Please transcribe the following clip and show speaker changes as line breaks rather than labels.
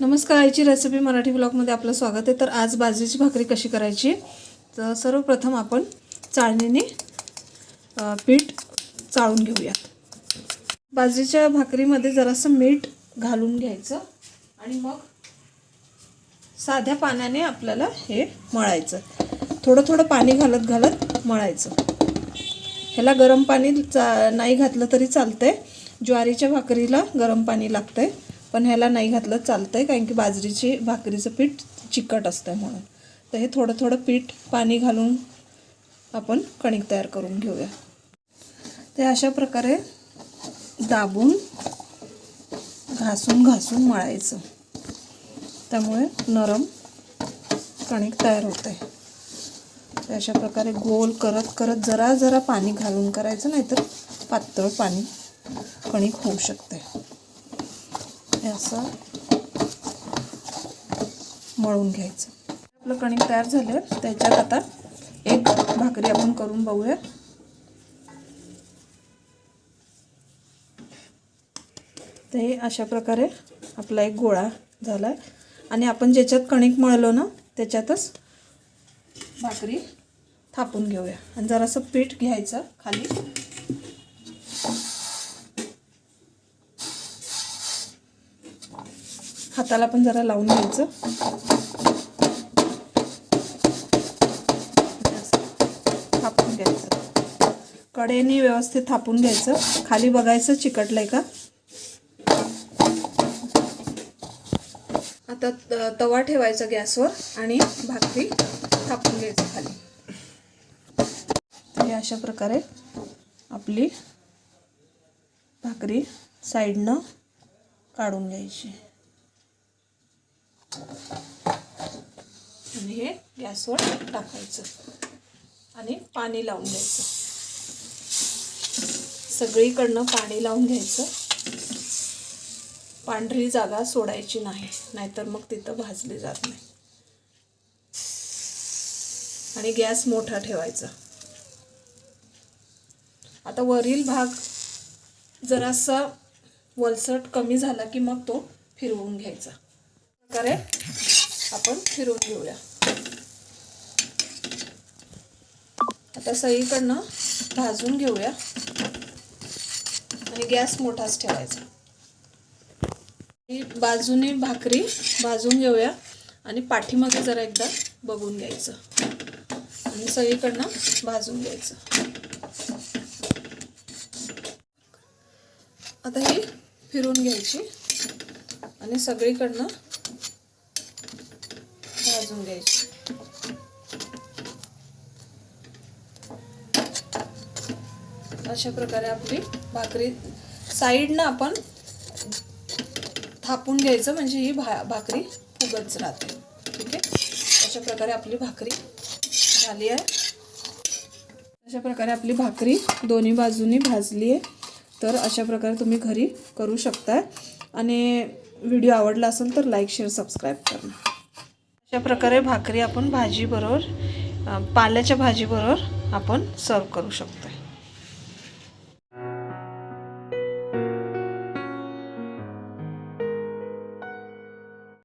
नमस्कार आईची रेसिपी मराठी ब्लॉगमध्ये आपलं स्वागत आहे. तर आज बाजरीची भाकरी कशी करायची? तर सर्वप्रथम आपण चाळणीने पीठ चाळून घेऊया बाजरीच्या भाकरीमध्ये जरासं मीठ घालून घ्यायचं आणि मग साध्या पाण्याने आपल्याला हे मळायचं. थोडं थोडं पाणी घालत घालत मळायचं. ह्याला गरम पाणी चा नाही घातलं तरी चालतंय. ज्वारीच्या भाकरीला गरम पाणी लागतंय. पण ह्याला नाही घातलं चालतं आहे कारण की बाजरीची भाकरीचं पीठ चिकट असतं आहे म्हणून. तर हे थोडं थोडं पीठ पाणी घालून आपण कणिक तयार करून घेऊया. ते अशा प्रकारे दाबून घासून घासून मळायचं. त्यामुळे नरम कणिक तयार होते ते अशा प्रकारे गोल करत करत जरा जरा पाणी घालून करायचं नाहीतर पातळ पाणी कणिक होऊ शकते हे असं मळून घ्यायचं. आपलं कणिक तयार झालं त्याच्यात आता एक भाकरी आपण करून बघूया. ते अशा प्रकारे आपला एक गोळा झाला आणि आपण ज्याच्यात कणिक मळलो ना त्याच्यातच भाकरी थापून घेऊया. आणि जरासं पीठ घ्यायचं खाली. हाताला पण जरा लावून घ्यायचं. थापून घ्यायचं. कडेने व्यवस्थित थापून घ्यायचं. खाली बघायचं चिकटलंय का? आता त- तवा ठेवायचा गॅसवर आणि भाकरी थापून घ्यायचं खाली. हे अशा प्रकारे आपली भाकरी साईडनं काढून घ्यायची. आणि हे गॅसवर टाकायचं आणि पाणी लावून द्यायचं. सगळीकडनं पाणी लावून घ्यायचं. पांढरी जागा सोडायची नाही नाहीतर मग तिथं भाजली जात नाही. आणि गॅस मोठा ठेवायचा. आता वरील भाग जरासा वलसट कमी झाला की मग तो फिरवून घ्यायचा. प्रकारे आपण फिरवून घेऊया. आता सगळीकडनं भाजून घेऊया. आणि गॅस मोठाच ठेवायचा. बाजूने भाकरी भाजून घेऊया. आणि पाठीमागे जरा एकदा बघून घ्यायचं. आणि सगळीकडनं भाजून घ्यायचं. आता ही फिरून घ्यायची. आणि सगळीकडनं भाजून घ्यायची. अशा प्रकारे आपली भाकरी साईडनं आपण थापून घ्यायचं म्हणजे ही भा भाकरी फुगतच राहते. ठीक आहे? अशा प्रकारे आपली भाकरी झाली आहे. अशा प्रकारे आपली भाकरी दोन्ही बाजूनी भाजली आहे. तर अशा प्रकारे तुम्ही घरी करू शकता आणि व्हिडिओ आवडला असेल तर लाईक शेअर सबस्क्राईब करा. अशा प्रकारे भाकरी आपण भाजीबरोबर पाल्याच्या भाजीबरोबर आपण सर्व करू शकतो.